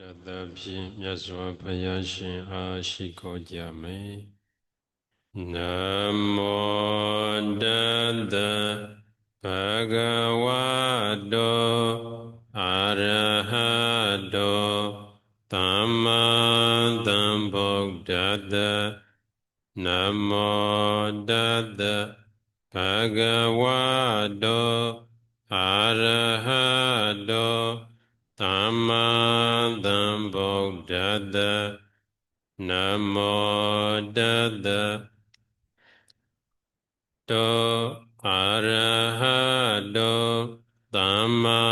တတဖြင့်မြတ်စွာဘုရားရှင်အားရှိခိုးကြမယ်နမောတတဘဂဝတောအရဟတောသမ္မာသမ္ဗုဒ္ဓတနမောတတဘဂဝတောအရဟတော သမ္မာသမ္ဗုဒ္ဓတ္တနမောတတ္တတောအရဟတောသမ္မာ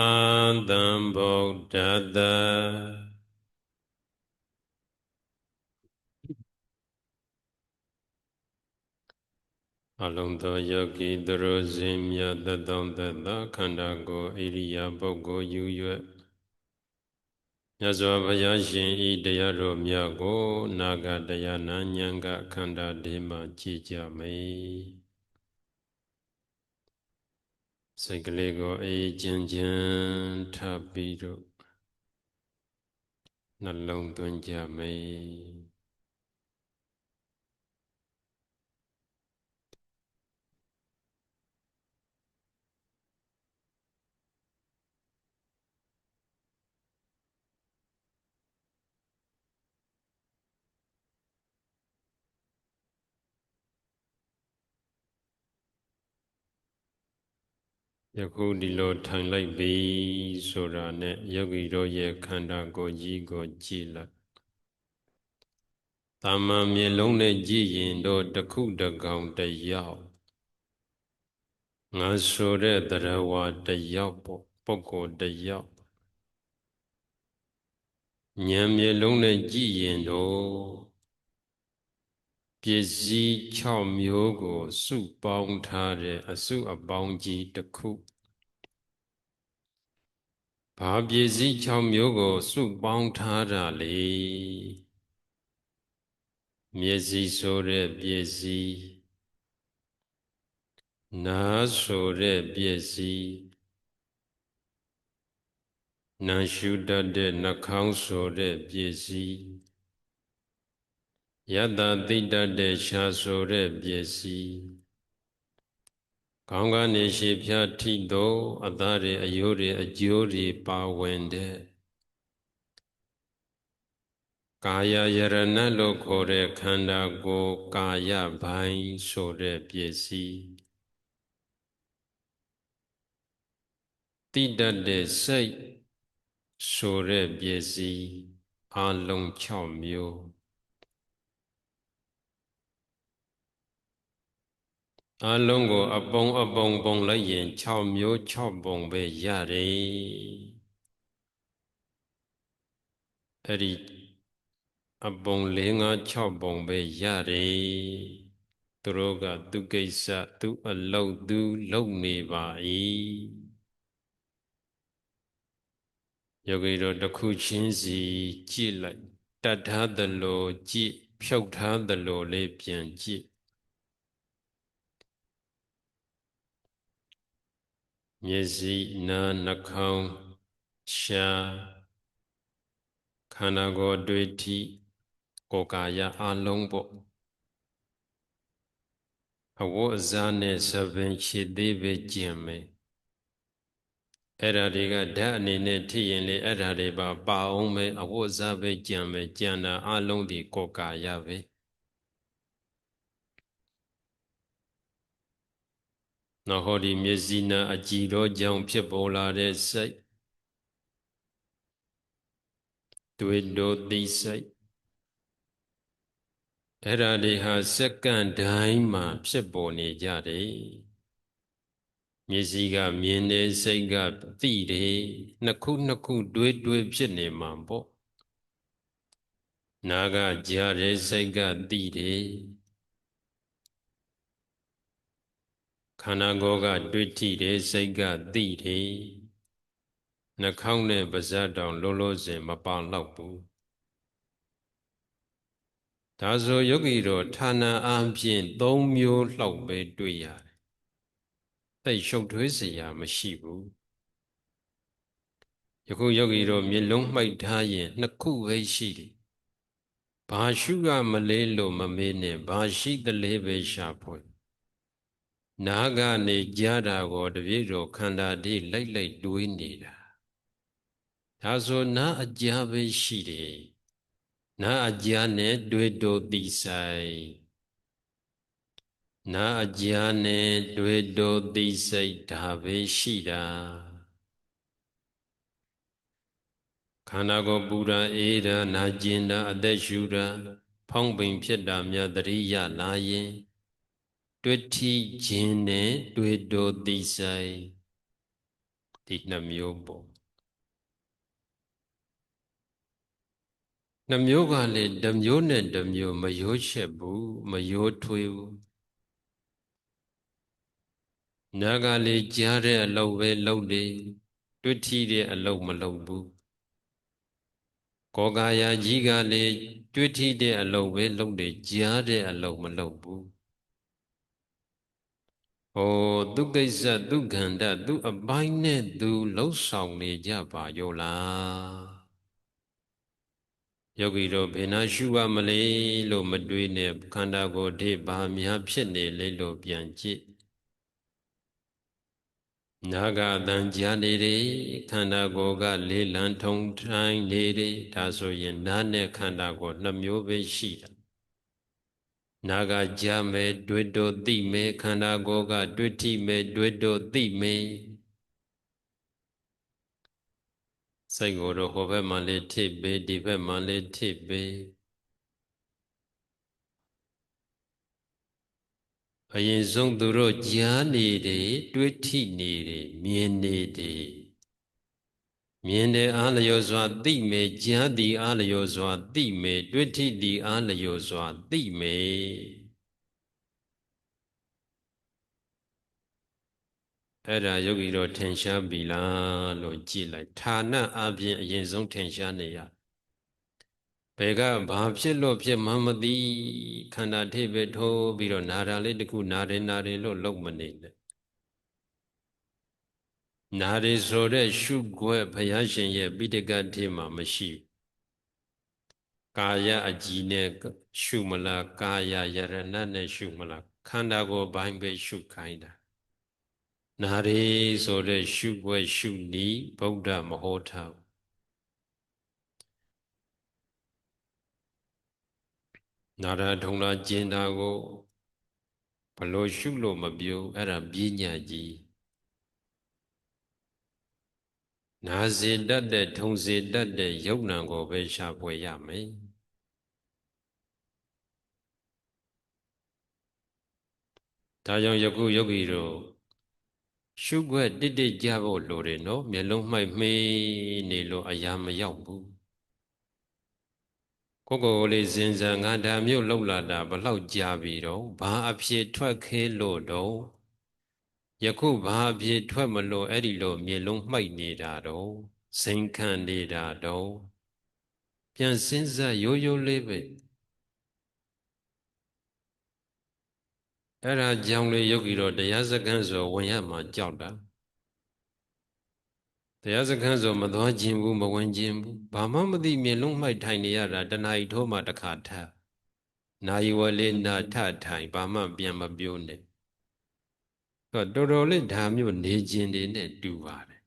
သမ္ဗုဒ္ဓတ္တအလုံးသောယောဂီသူတို့စင်မြတ်တသောတသခန္ဓာကိုယ်ဣရိယာပုဂ္ဂိုလ်ယူ၍ မြတ်စွာဘုရားရှင်ဤတရားတော်မြတ်ကို နာဂတရားနာဉာဏ်ကခန္ဓာဒီမှကြည်ကြမေစိတ်ကလေးကိုအေးချမ်းချမ်းထပ်ပြီးတော့နှလုံးသွင်းကြမေ ယခုဒီလိုထိုင်လိုက်ပြီဆိုတာနဲ့ယောဂီတို့ရဲ့ခန္ဓာကိုယ်ကြီးကိုကြည်လိုက်။တာမန်မျက်လုံးနဲ့ကြည့်ရင်တော့တစ်ခုတစ်ကောင်တစ်ယောက်ငါဆိုတဲ့တရားဝါတစ်ယောက်ပေါ့ပုဂ္ဂိုလ်တစ်ယောက်ဉာဏ်မျက်လုံးနဲ့ကြည့်ရင်တော့ ပစ္စည်း6မျိုးကိုစုပေါင်းထားတဲ့အစုအပေါင်းကြီးတစ်ခုဘာပစ္စည်း6မျိုးကိုစုပေါင်းထားတာလေမျက်စိဆိုတဲ့ပစ္စည်းနားဆိုတဲ့ပစ္စည်းနာရှုတတ်တဲ့နှာခေါင်းဆိုတဲ့ပစ္စည်း ယတ္တသိတတ်တဲ့ရှားဆိုတဲ့ပစ္စည်းခေါင်းကနေရှေဖြာထိသောအသားတွေအယိုးတွေအကျိုးတွေပါဝင်တဲ့ကာယယရဏလို့ခေါ်တဲ့ခန္ဓာကိုယ်ကာယပိုင်းဆိုတဲ့ပစ္စည်းတိတတ်တဲ့စိတ်ဆိုတဲ့ပစ္စည်းအလုံး6မျိုး အလုံးကို အပုံအပုံပုံလိုက်ရင်6မျိုး6ပုံပဲရတယ်အဲ့ဒီအပုံ၄၅6ပုံပဲရတယ်သူတို့ကသူကိစ္စသူအလုတ်သူလုံနေပါ၏ယောဂီတို့တစ်ခုချင်းစီကြည့်လိုက်တတ်ထားသလိုကြည့်ဖြုတ်ထားသလိုလေးပြန်ကြည့် မျက်စိနားနှာခေါင်းရှားခန္ဓာကိုယ်တွေ့ထိကိုယ်ကာယအလုံးပေါ့အဝတ်အစားနဲ့သဗ္ဗင်ခြေသေးပဲကျင်မယ်အဲ့ဓာတွေကဓာတ်အနေနဲ့ထိရင်လေအဲ့ဓာတွေပါပါအောင်ပဲအဝတ်အစားပဲကျန်ပဲကျန်တာအလုံးဒီကိုယ်ကာယပဲ နောက်ဟောဒီမျက်စိနာအကြည်တော်ကြောင့်ဖြစ်ပေါ်လာတဲ့စိတ်တွေ့တော်သိစိတ်အဲ့ဒါတွေဟာစက္ကန့်တိုင်းမှာဖြစ်ပေါ်နေကြတယ်မျက်စိကမြင်တယ်စိတ်ကသိတယ်နှစ်ခုနှစ်ခုတွေးတွေးဖြစ်နေမှာပေါ့နာကကြားတယ်စိတ်ကသိတယ် ခန္ဓာကိုယ်ကတွေ့ထိတယ်စိတ်ကသိတယ်နှာခေါင်းနဲ့ပါးစပ်တောင်လုံးလုံးစင်မပေါတော့ဘူးဒါဆိုယောဂီတော်ဌာနအားဖြင့်၃မျိုးလောက်ပဲတွေ့ရတယ်သိရှုပ်ထွေးစရာမရှိဘူးယခုယောဂီတို့မျက်လုံးမှိတ်ထားရင်နှစ်ခုပဲရှိတယ်ဘာရှုကမလေးလို့မမေးနဲ့ဘာရှိသလဲပဲရှာဖွေ နာကနေကြားတာကိုတပြည့်တော်ခန္ဓာဒီလိုက်လိုက်တွေးနေတာဒါဆိုနာအကြားပဲရှိတယ်နာအကြားနဲ့တွေးတော်သိဆိုင်နာအကြားနဲ့တွေးတော်သိစိတ်ဒါပဲရှိတာခန္ဓာကိုယ်ပူရာအေးရာနာကျင်တာအသက်ရှူတာဖောင်းပိန်ဖြစ်တာများတရိယလာရင် တွေ့ထိခြင်းနဲ့တွေ့တော်သိဆိုင်ဒီနှမျိုးပေါ့နှမျိုးကလည်းတစ်မျိုးနဲ့တစ်မျိုးမရိုးချက်ဘူးမရိုးထွေးဘူးနာကလေးကြားတဲ့အလုပ်ပဲလုပ်တယ်တွေ့ထိတဲ့အလုပ်မလုပ်ဘူးကောကာယကြီးကလည်းတွေ့ထိတဲ့အလုပ်ပဲလုပ်တယ်ကြားတဲ့အလုပ်မလုပ်ဘူး ဟောသူကိစ္စသူခန္ဓာသူအပိုင်းနဲ့သူလှုပ်ဆောင်နေကြပါရောလားယောဂီတို့ဘယ်နာရှုရမလဲလို့မတွေးနဲ့ခန္ဓာကိုယ်ဒီဘာများဖြစ်နေလဲလို့ပြန်ကြည့်နာဂအတန်ကြားနေတယ်ခန္ဓာကိုယ်ကလေးလံထုံထိုင်းနေတယ်ဒါဆိုရင်နားနဲ့ခန္ဓာကိုယ်နှမျိုးပဲရှိတာ နာဂကြားမယ်တွေ့တော့သိမယ်ခန္ဓာကိုယ်ကတွေ့ထိမယ်တွေ့တော့သိမယ်စိတ်ကိုတော့ဟိုဘက်မှလေးထိပေးဒီဘက်မှလေးထိပေးအရင်ဆုံးသူတို့ကြားနေတယ်တွေးထိနေတယ်မြင်နေတယ် မြင်တဲ့အားလျော်စွာသိမယ်ကြားသည်အားလျော်စွာသိမယ်တွေးထိသည်အားလျော်စွာသိမယ်အဲ့ဒါယောဂီတို့ထင်ရှားပြီလားလို့ကြည့်လိုက်ဌာနအပြင်အရင်ဆုံးထင်ရှားနေရဘယ်ကဘာဖြစ်လို့ဖြစ်မှမသိခန္ဓာထိပ်ပဲထိုးပြီးတော့နာတာလေးတခုနာတယ်နာတယ်လို့လုံမနေနဲ့ နာရီဆိုတဲ့ရှုွက်ဘုရားရှင်ရဲ့ပိဋကတ်ထဲမှာမရှိကာယအကြည်နဲ့ရှုမလားကာယယရဏနဲ့ရှုမလားခန္ဓာကိုယ်ဘိုင်းပဲရှုခိုင်းတာနာရီဆိုတဲ့ရှုွက်ရှုနည်းဗုဒ္ဓမဟောထားနာရထုံလာကျင်တာကိုဘလို့ရှုလို့မပြုအဲ့ဒါပညာကြီး နာစေတတ်တဲ့ထုံစေတတ်တဲ့ယုံနံကိုပဲရှာဖွေရမယ်ဒါကြောင့်ယခုယောဂီတို့ရှုွက်တိတိကြဖို့လိုတယ်နော်မျက်လုံးမှိုက်မေးနေလို့အရာမရောက်ဘူးကိုကိုလေးစဉ်းစားငါဒါမျိုးလှုပ်လာတာဘလောက်ကြာပြီတော့ဘာအဖြစ်ထွက်ခဲလို့တော့ ယခုဘာအဖြစ်ထွက်မလို့အဲ့ဒီလိုမြေလုံးမှိုက်နေတာတော့စိန်ခံနေတာတော့ပြန်စဉ်းစားရိုးရိုးလေးပဲအဲ့ဒါကြောင့်လေယောဂီတော်တရားစခန်းဆိုဝင်ရမှာကြောက်တာတရားစခန်းဆိုမသွားခြင်းဘူးမဝင်ခြင်းဘူးဘာမှမသိမြင်လုံးမှိုက်ထိုင်နေရတာတဏှာကြီးထိုးမှတစ်ခါထနာယဝလေးနာထထိုင်ဘာမှပြန်မပြောနဲ့ တော့တော်တော်လေးဓာမျိုးနေခြင်းတွေနဲ့တူပါတယ်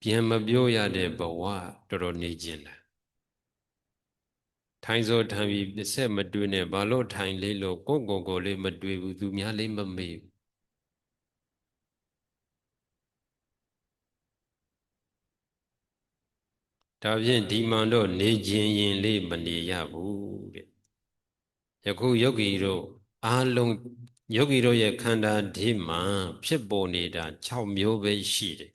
ပြန်မပြောရတဲ့ဘဝတော်တော်နေခြင်းလားထိုင်စောထိုင်ပြီးပြဆက်မတွေ့နဲ့ဘာလို့ထိုင်လေးလို့ကိုယ်ကိုယ်ကိုလေးမတွေ့ဘူးသူများလေးမမေ့ဘူးဒါဖြင့်ဒီမှန်တော့နေခြင်းရင်လေးမနေရဘူးတဲ့ယခုယောဂီတို့အားလုံး ယောဂီတို့ရဲ့ခန္ဓာဒီမှာဖြစ်ပေါ်နေတာ6မျိုးပဲရှိတယ်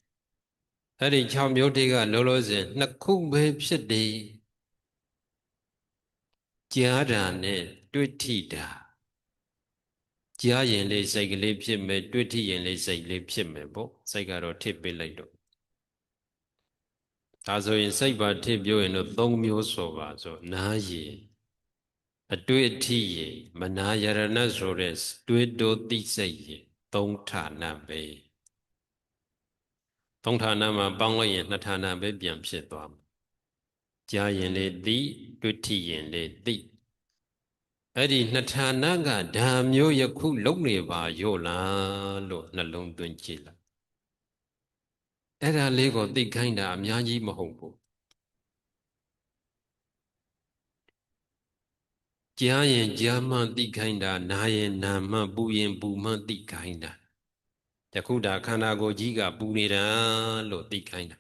အဲ့ဒီ6မျိုးတွေကလောလောဆယ်နှစ်ခုပဲဖြစ်တယ်ကြားတာနဲ့တွေ့ထိတာကြားရင်လေးစိတ်ကလေးဖြစ်မယ်တွေ့ထိရင်လေးစိတ်လေးဖြစ်မယ်ပေါ့စိတ်ကတော့ထစ်ပေးလိုက်တော့ဒါဆိုရင်စိတ်ပါထစ်ပြောရင်တော့၃မျိုးဆိုပါဆိုနားရည် အတွေ့အထိရည်မနာယရဏဆိုတဲ့တွေးတိုးသိစိတ်ရည်သုံးဌာနပဲသုံးဌာနမှာပေါင်းလိုက်ရင်နှစ်ဌာနပဲပြန်ဖြစ်သွားမှာကြားရင်လေသိတွေ့ထိရင်လေသိအဲ့ဒီနှစ်ဌာနကဓာမျိုးယခုလုံနေပါရော့လားလို့နှလုံးသွင်းကြည့်လိုက်အဲ့ဒါလေးကိုသိခိုင်းတာအများကြီးမဟုတ်ဘူး ကြားရင်ကြားမှသိခိုင်းတာနားရင်နာမှပူရင်ပူမှသိခိုင်းတာတခုဒါခန္ဓာကိုယ်ကြီးကပူနေတာလို့သိခိုင်းတာ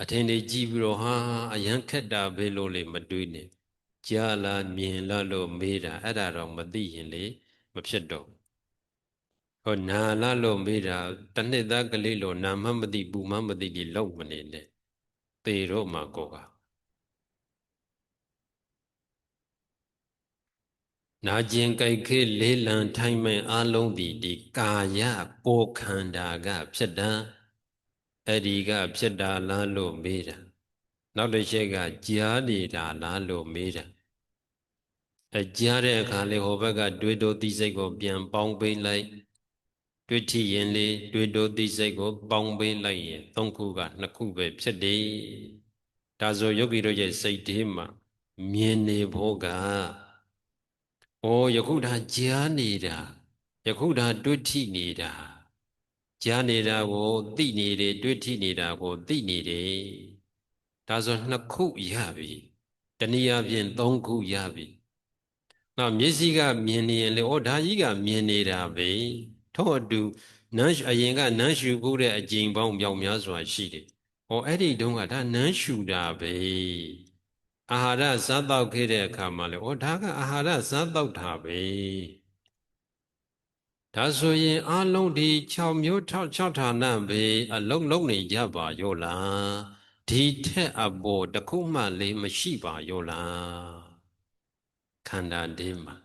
အထင်တွေကြည့်ပြီးတော့ဟာအယံခက်တာပဲလို့လေမတွေးနဲ့ကြားလားမြင်လားလို့မေးတာအဲ့ဒါတော့မသိရင်လေမဖြစ်တော့ဟောနာလားလို့မေးတာတနှစ်သားကလေးလို့နာမှမသိပူမှမသိဒီလောက်မနေနဲ့သေတော့မှာကိုက နာကျင်ကြိုက်ခဲလေးလံထိုင်မဲ့အလုံးဒီဒီကာယကိုခန္ဓာက ဖြစ်တာအဲ့ဒီကဖြစ်တာလားလို့မေးတာနောက်တစ်ချက်ကကြားနေတာလားလို့မေးတာအကြားတဲ့အခါလေးဟိုဘက်ကတွေးတိုသိစိတ်ကို ပြန်ပေါင်းပိလိုက်တွေးထရင်လေးတွေးတိုသိစိတ်ကို ပေါင်းပိလိုက်ရင်သုံးခုကနှစ်ခုပဲဖြစ်တယ်ဒါဆိုယောဂီတို့ရဲ့စိတ်ထဲမှာမြင်နေဖို့က ဩယခုဒါကြားနေတာယခုဒါတွေးထိနေတာကြားနေတာကိုသိနေတယ်တွေးထိနေတာကိုသိနေတယ်ဒါဆိုနှစ်ခုရပြီတနည်းအားဖြင့်သုံးခုရပြီနောက်မျက်စိကမြင်နေရင်လေဩဒါကြီးကမြင်နေတာပဲထို့အတူနန်းအရင်ကနန်းရှူဖို့တဲ့အကျင့်ပေါင်းမြောက်များစွာရှိတယ်။ဩအဲ့ဒီတုန်းကဒါနန်းရှူတာပဲ။ အာဟာရစားတော့ခဲ့တဲ့အခါမှာလေဩဒါကအာဟာရစားတော့တာပဲ။ဒါဆိုရင်အလုံးဒီ6မျိုး6ဌာနပဲအလုံးလုံးနေကြပါရောလား။ဒီထက်အပေါ်တခုမှလည်းမရှိပါရောလား။ခန္ဓာတည်းမှာ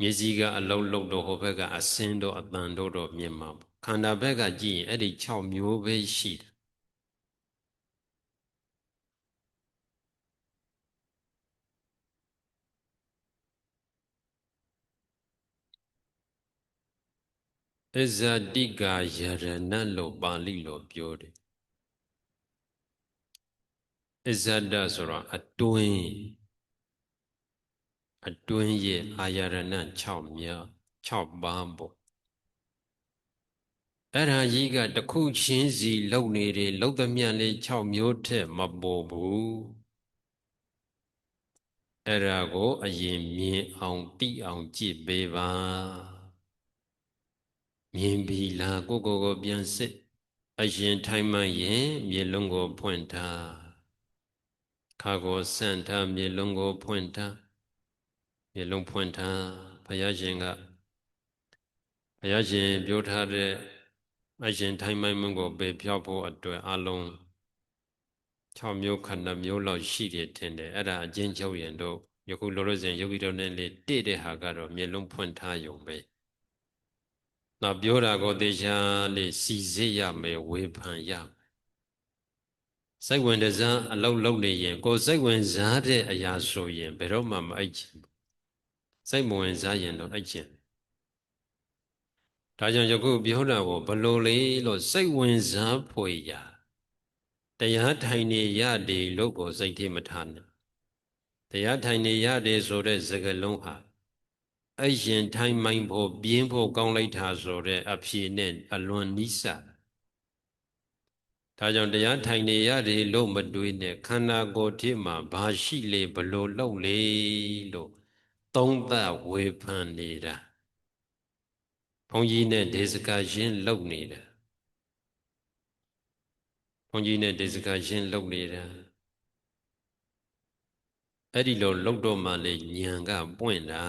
မျက်စိကအလုံးလုံးတော့ဟိုဘက်ကအစင်းတော့အတန်တော့တော့မြင်မှာပေါ့ခန္ဓာဘက်ကကြည့်ရင်အဲ့ဒီ6မျိုးပဲရှိတယ် အဇတိကာယရဏလို့ပါဠိလိုပြောတယ်အဇဒဆိုတာအတွင်းအတွင်းရဲ့အာရဏ6မြောက်6ပါးပေါ့အဲ့ဒါကြီးကတခုချင်းစီလုံနေတယ်လုံသမျှလေး6မျိုးထက်မပေါ်ဘူးအဲ့ဒါကို အရင်မြင်အောင်သိအောင်ကြည့်ပေးပါ မြင်ပြီလားကိုကိုကိုပြန်စစ်အရင်ထိုင်မှရင်မြေလုံးကိုဖွင့်ထားခါကိုဆန့်ထားမြေလုံးကိုဖွင့်ထားမျက်လုံးဖွင့်ထားဘုရားရှင်ကဘုရားရှင်ပြောထားတဲ့အရှင်ထိုင်မိုင်းမကိုပေဖြောက်ဖို့အတွက်အလုံး6မျိုးခန္ဓာမျိုးလောက်ရှိတယ်ထင်တယ်အဲ့ဒါအချင်းချုပ်ရင်တော့ယခုလောလောဆယ်ယောဂီတော်နဲ့လေတည့်တဲ့ဟာကတော့မျက်လုံးဖွင့်ထားယုံပဲ။ နောက်ပြောတာကိုတေချာလေးစီစစ်ရမယ်ဝေဖန်ရမယ်။စိတ်ဝင်တစားအလုံးလုံးနေရင်ကိုယ်စိတ်ဝင်စားတဲ့အရာဆိုရင်ဘယ်တော့မှမအိတ်ချင်ဘူးစိတ်မဝင်စားရင်တော့အဲ့ကျင်ဒါကြောင့်ယခုပြောတာကိုဘလို့လေလို့စိတ်ဝင်စားဖွယ်ရာတရားထိုင်နေရတယ်လို့ကိုစိတ်ထဲမထားနဲ့တရားထိုင်နေရတယ်ဆိုတဲ့စကားလုံးဟာ အရင်ထိုင်မိုင်းဖို့ပြင်းဖို့ကောင်းလိုက်တာဆိုတဲ့အဖြေနဲ့အလွန်နိစ္စဒါကြောင့်တရားထိုင်နေရတယ်လို့မတွေးနဲ့ခန္ဓာကိုယ်ထဲမှာဘာရှိလေဘလို့လောက်လေလို့သုံးသပ်ဝေဖန်နေတာဘုန်းကြီးနဲ့ဒေသကာရှင်းလုပ်နေတာဘုန်းကြီးနဲ့ဒေသကာရှင်းလုပ်နေတာအဲ့ဒီလိုလှုပ်တော့မှလေညံကပွင့်တာ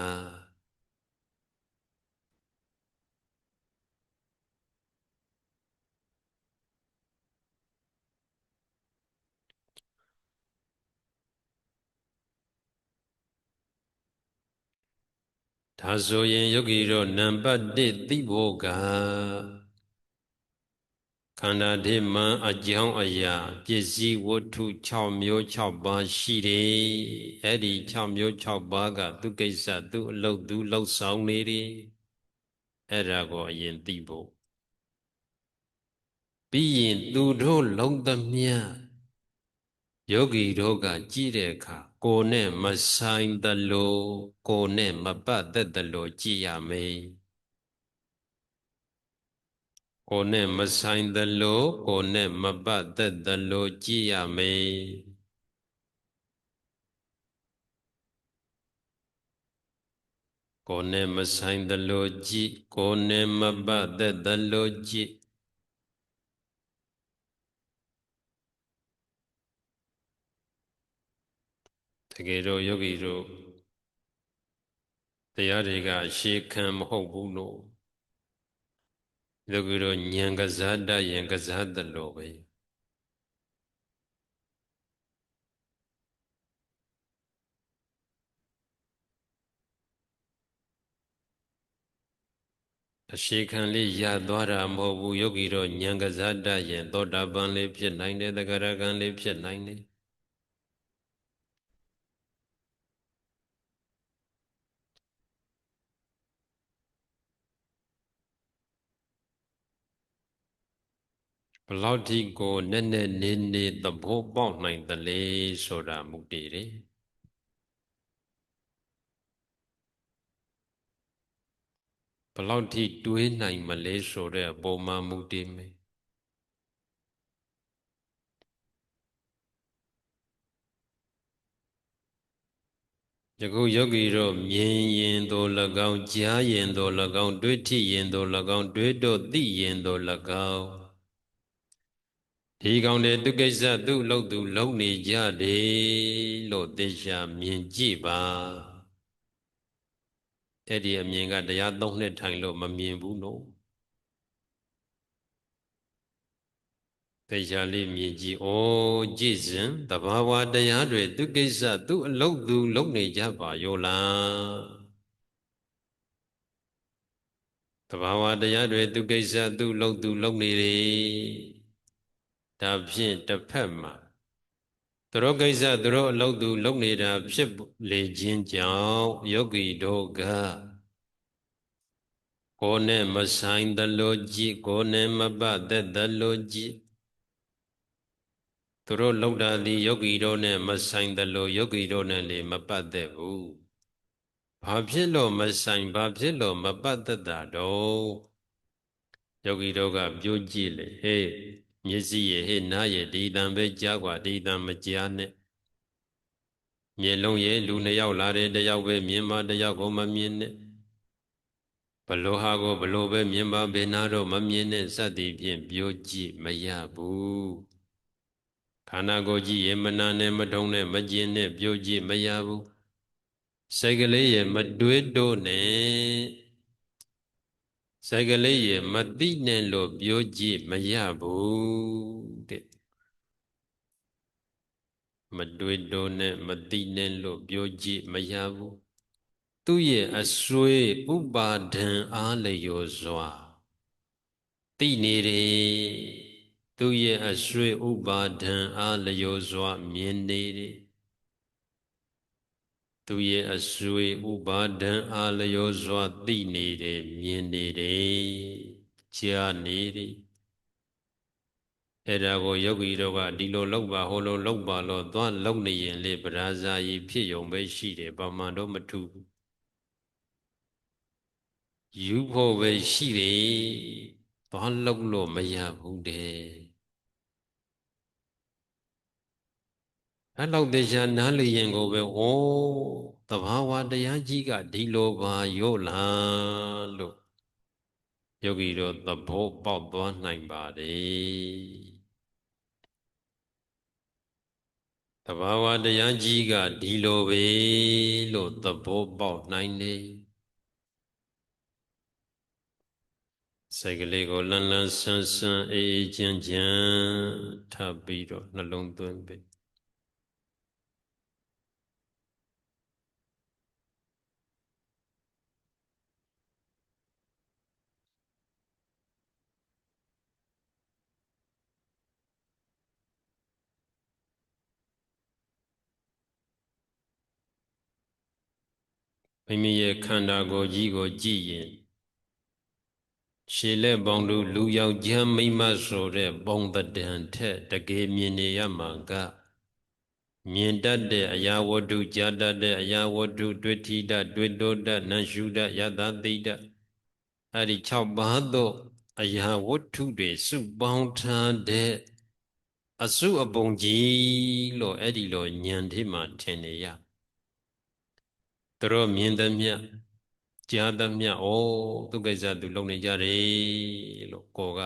ဒါဆိုရင်ယောဂီတို့နံပါတ်1သိဖို့ကခန္ဓာဓိမံအကြောင်းအရာပစ္စည်းဝတ္ထု6မျိုး6ပါးရှိတယ်အဲ့ဒီ6မျိုး6ပါးကသူကိစ္စသူအလုပ်သူလှုပ်ဆောင်နေတယ်အဲ့ဒါကိုအရင်သိဖို့ပြီးရင်သူတို့လုံးသမျှယောဂီတို့ကကြည့်တဲ့အခါ ကိုယ်နဲ့မဆိုင်သလိုကိုယ်နဲ့မပတ်သက်သလိုကြည့်ရမယ်ကိုယ်နဲ့မဆိုင်သလိုကိုယ်နဲ့မပတ်သက်သလိုကြည့်ရမယ်ကိုယ်နဲ့မဆိုင်သလိုကြည့်ကိုယ်နဲ့မပတ်သက်သလိုကြည့် တကယ်တော့ယောဂီတို့တရားတွေကရှေးခံမဟုတ်ဘူးလို့ယောဂီတို့ဉာဏ်ကစားတတ်ရင်ကစားသလိုပဲအရှိခံလေးရသွားတာမဟုတ်ဘူးယောဂီတို့ဉာဏ်ကစားတတ်ရင်သောတာပန်လေးဖြစ်နိုင်တယ်တဂရကံလေးဖြစ်နိုင်တယ် ဘလောက်ထိကိုနက်နက်နေနေသဘောပေါက်နိုင်သလဲဆိုတာမူတည်တယ်ဘလောက်ထိတွေးနိုင်မလဲဆိုတဲ့အပေါ်မှာမူတည်မယ်ယခုယောဂီတို့မြင်ရင်သို့၎င်းကြားရင်သို့၎င်း တွေးထိရင်သို့၎င်း တွေးတော့သိရင်သို့၎င်း ဒီကောင်တွေသူကိစ္စသူ့လို့သူလုံနေကြတယ်လို့သိချာမြင်ကြည့်ပါအဲ့ဒီအမြင်ကတရားသုံးနှစ်ထိုင်လို့မမြင်ဘူးနော်တရားလေးမြင်ကြည့်ဩကြည်စဉ်တဘာဝတရားတွေသူကိစ္စသူအလုတ်သူလုံနေကြပါရောလားတဘာဝတရားတွေသူကိစ္စသူလုံသူလုံနေတယ် ဒါဖြင့်တစ်ဖက်မှာသူတို့ကိစ္စသူတို့အလုတ်သူလုံနေတာဖြစ်လေခြင်းကြောင့်ယောဂီတို့ကကိုယ်နဲ့မဆိုင်သလိုကြည့်ကိုယ်နဲ့မပတ်သက်သလိုကြည့်သူတို့လောက်တာဒီယောဂီတို့နဲ့မဆိုင်သလိုယောဂီတို့နဲ့လေမပတ်သက်ဘူးဘာဖြစ်လို့မဆိုင်ဘာဖြစ်လို့မပတ်သက်တာတော့ယောဂီတို့ကပြောကြည့်လေဟေး မျက်စိရဲ့ဟေးနားရဲ့ဒီတန်ပဲကြားกว่าဒီတန်မကြားနဲ့မျက်လုံးရဲ့လူနှစ်ယောက်လာတယ်တယောက်ပဲမြင်မှတယောက်ကိုမမြင်နဲ့ဘလို့ဟာကိုဘလို့ပဲမြင်ပါဘယ်နာတော့မမြင်နဲ့စသည်ဖြင့်ပြောကြည့်မရဘူးခန္ဓာကိုယ်ကြည့်ရင်မနာနဲ့မထုံနဲ့မကျင်နဲ့ပြောကြည့်မရဘူးစိတ်ကလေးရဲ့မတွေးတော့နဲ့ စိတ်ကလေးရဲ့မသိနဲ့လို့ပြောကြည့်မရဘူးတဲ့မတွေးတော့နဲ့မသိနဲ့လို့ပြောကြည့်မရဘူးသူ့ရဲ့အစွေဥပါဒံအားလျော်စွာသိနေတယ်သူရဲ့အရွှေဥပါဒံအားလျော်စွာမြင်နေတယ် သူရဲ့အရွှေဥပါဒံအားလျော်စွာသိနေတယ်မြင်နေတယ်ကြားနေတယ်အဲ့ဒါကိုယောဂီတို့ကဒီလိုလောက်ပါဟိုလိုလောက်ပါလို့သွားလောက်နေရင်လေပရာဇာယီဖြစ်ုံပဲရှိတယ်ဘာမှတော့မထူဘူးယူဖို့ပဲရှိတယ်သွားလောက်လို့မရဘူးတဲ့ အဲ့လောက်တရားနားလည်ရင်ကိုပဲဩတဘာဝတရားကြီးကဒီလိုပါရော့လားလို့ယောဂီတို့သဘောပေါက်သွားနိုင်ပါတယ်တဘာဝတရားကြီးကဒီလိုပဲလို့သဘောပေါက်နိုင်တယ်စိတ်ကလေးကိုလန်းလန်းဆန်းဆန်းအေးအေးချမ်းချမ်းထပ်ပြီးတော့နှလုံးသွင်းပြီ မိမိရဲ့ခန္ဓာကိုယ်ကြီးကိုကြည့်ရင်ရှည်လက်ပေါင်းတို့လူယောက်ျားမိန်းမဆိုတဲ့ပုံတဒံထက်တကယ်မြင်နေရမှာကမြင်တတ်တဲ့အရာဝတ္ထုကြားတတ်တဲ့အရာဝတ္ထုတွေ့ထိတတ်တွေ့တိုးတတ်နံရှုတတ်ယတသိတတ်အဲ့ဒီ6ပါးသောအရာဝတ္ထုတွေစုပေါင်းထားတဲ့အစုအပုံကြီးလို့အဲ့ဒီလိုဉာဏ်ထိမှထင်နေရ သူတို့မြင်သမျှကြားသမျှဩသူကိစ္စသူလုံနေကြတယ်လို့ကိုက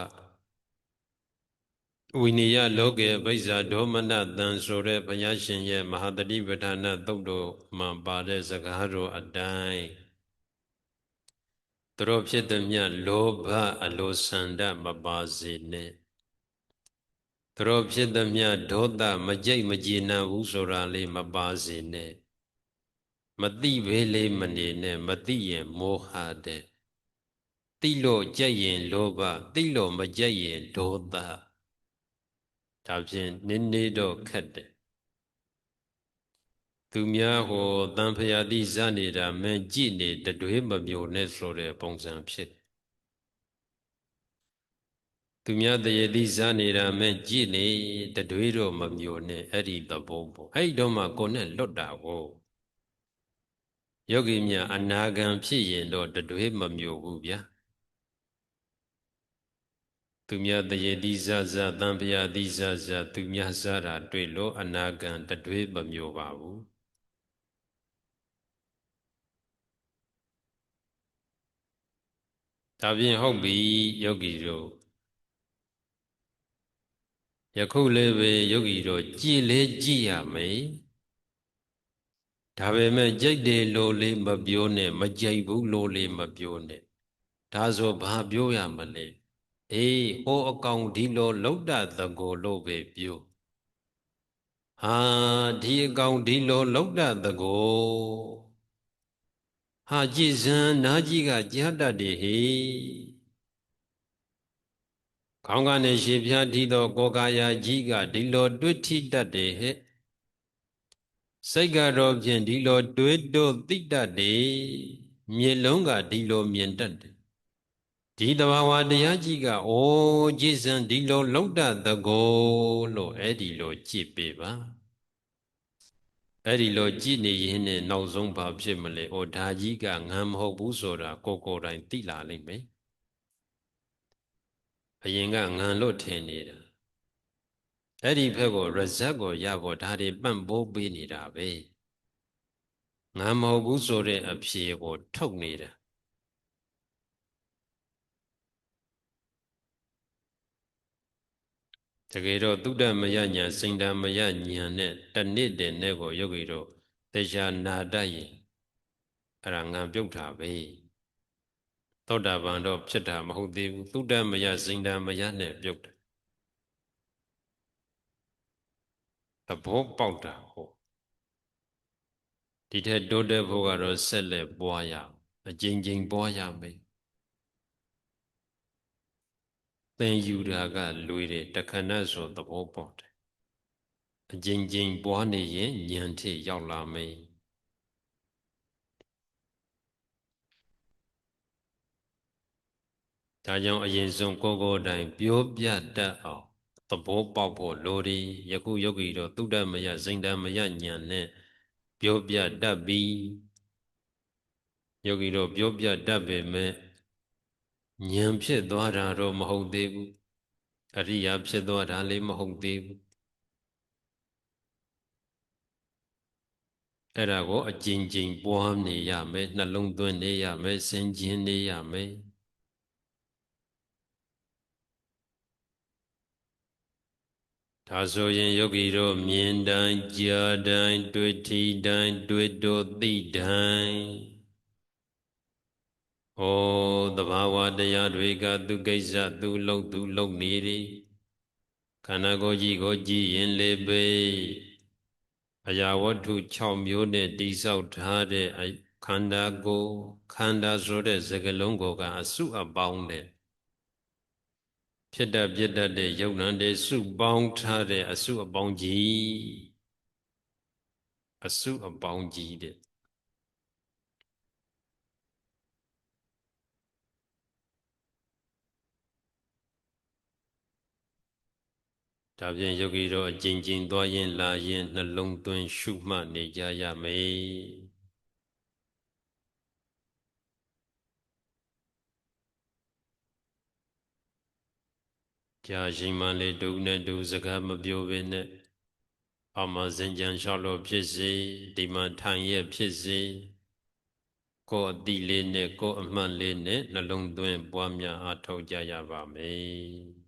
ဝိနည်းလောကေဗိဇာဒေါမနတံဆိုတဲ့ဘုရားရှင်ရဲ့မဟာတတိပဋ္ဌာနသုတ်တော်မှာပါတဲ့စကားတော်အတိုင်းသူတို့ဖြစ်သည်မြလောဘအလိုဆန္ဒမပါစေနဲ့သူတို့ဖြစ်သည်မြဒေါသမကြိတ်မကျေနပ်ဘူးဆိုတာလေးမပါစေနဲ့ မသိပဲလေးမနေနဲ့မသိရင်မောဟတဲ့သိလို့ကြက်ရင်လောဘသိလို့မကြက်ရင်ဒေါသဒါဖြင့်နည်းနည်းတော့ခက်တယ်သူများဟောတန်ဖရာတိဇနေတာမင်းကြည့်နေတတွေးမမျိုးနဲ့ဆိုတဲ့ပုံစံဖြစ်သူများတရေတိဇနေတာမင်းကြည့်နေတတွေးတော့မမျိုးနဲ့အဲ့ဒီသဘောပေါ့အဲ့ဒီတော့မှကိုယ်နဲ့လွတ်တာကို ယောဂီများအနာဂံဖြစ်ရင်တော့တတွေးမမျိုးဘူးဗျာသူများတရေတိဇဇတံဖရာတိဇဇသူများဇတာတွေ့လို့အနာဂံတတွေးမမျိုးပါဘူးဒါဖြင့်ဟုတ်ပြီယောဂီတို့ယခုလည်းပဲယောဂီတို့ကြည်လေကြည်ရမယ် ဒါပေမဲ့ကြိတ်တယ်လို့လေးမပြောနဲ့မကြိတ်ဘူးလို့လေးမပြောနဲ့ဒါဆိုဘာပြောရမလဲအေးဟိုအကောင်ဒီလိုလောက်တာသကိုလို့ပဲပြောဟာဒီအကောင်ဒီလိုလောက်တာသကိုဟာကြည်စံနာကြီးကကြားတတ်တယ်ဟေခေါင်းကနေရှေပြားထီသောကောကာယာကြီးကဒီလိုတွေ့ထိတတ်တယ်ဟဲ့ စိတ်ကတော့ဖြင့်ဒီလိုတွေးတို့သိတတ်တယ်မြေလုံးကဒီလိုမြင်တတ်တယ်ဒီတဘာဝတရားကြီးကအိုးကြည်စံဒီလိုလောက်တတ်သကိုလို့အဲ့ဒီလိုကြည့်ပေးပါအဲ့ဒီလိုကြည်နေရင်နဲ့နောက်ဆုံးဘာဖြစ်မလဲ။အိုဒါကြီးကငမ်းမဟုတ်ဘူးဆိုတာကိုကိုယ်တိုင်သိလာလိမ့်မယ်။အရင်ကငမ်းလို့ထင်နေတာ။ အဲ့ဒီဘက်ကို result ကိုရဖို့ဒါတွေပံ့ပိုးပေးနေတာပဲ။ငမ်းမဟုတ်ဘူးဆိုတဲ့အဖြေကိုထုတ်နေတာ။တကယ်တော့သုဒ္ဓမယညာစိန်တမယညာနဲ့တနစ်တဲ့နဲ့ကိုယောဂီတို့တရားနာတတ်ရင်အဲ့ဒါငံပြုတ်တာပဲသောတာပန်တော့ဖြစ်တာမဟုတ်သေးဘူးသုဒ္ဓမယစိန်တမယနဲ့ပြုတ်တယ် သဘောပေါက်တာဟုတ်ဒီထက်တိုးတက်ဖို့ကတော့ဆက်လက်ပွားရအကျဉ်းချင်းပွားရမယ်သင်ယူတာကလွေတယ်တခဏဆိုသဘောပေါက်တယ်အကျဉ်းချင်းပွားနေရင်ဉာဏ်ထိရောက်လာမယ်ဒါကြောင့်အရင်ဆုံးကိုကိုယ်တိုင်ပြောပြတတ်အောင် သဘောပေါက်ဖို့လိုတယ်ယခုယောဂီတော့သုဒ္ဓမယစိန်တမယဉာဏ်နဲ့ပြောပြတတ်ပြီယောဂီတော့ပြောပြတတ်ပေမဲ့ဉာဏ်ဖြစ်သွားတာတော့မဟုတ်သေးဘူးအရိယာဖြစ်သွားတာလည်းမဟုတ်သေးဘူးအဲ့ဒါကိုအကျဉ်းချင်းပွားနေရမယ်နှလုံးသွင်းနေရမယ်စင်ကျင်နေရမယ် ဒါဆိုရင်ယောဂီတို့မြင်တိုင်းကြားတိုင်းတွေ့ထိတိုင်းတွေ့တို့သိတိုင်းဩသဘာဝတရားတွေကသူကိစ္စသူလုံသူလုံနေသည်ခန္ဓာကိုယ်ကြီးကိုကြည်ရင်လေပေအရာဝတ္ထု6မျိုးနဲ့တိဆောက်ထားတဲ့ခန္ဓာကိုယ်ခန္ဓာဆိုတဲ့စကလုံးကိုကအစုအပေါင်းတဲ့ ဖြစ်တတ်ပြစ်တတ်တဲ့ယုံနံတွေစုပေါင်းထားတဲ့အစုအပေါင်းကြီးအစုအပေါင်းကြီးတဲ့ဒါဖြင့်ယောဂီတို့အကျဉ်းချင်းသွားရင်လာရင်နှလုံးသွင်းရှုမှတ်နေကြရမယ် ကြာရှင်မှလေဒုနဲ့ဒုစကားမပြောဘဲနဲ့အမစင်ကြံလျှောက်လို့ဖြစ်စေဒီမှာထိုင်ရဖြစ်စေကိုယ်အတိလေးနဲ့ကိုယ်အမှန်လေးနဲ့နှလုံးသွင်းပွားများအားထုတ်ကြရပါမယ်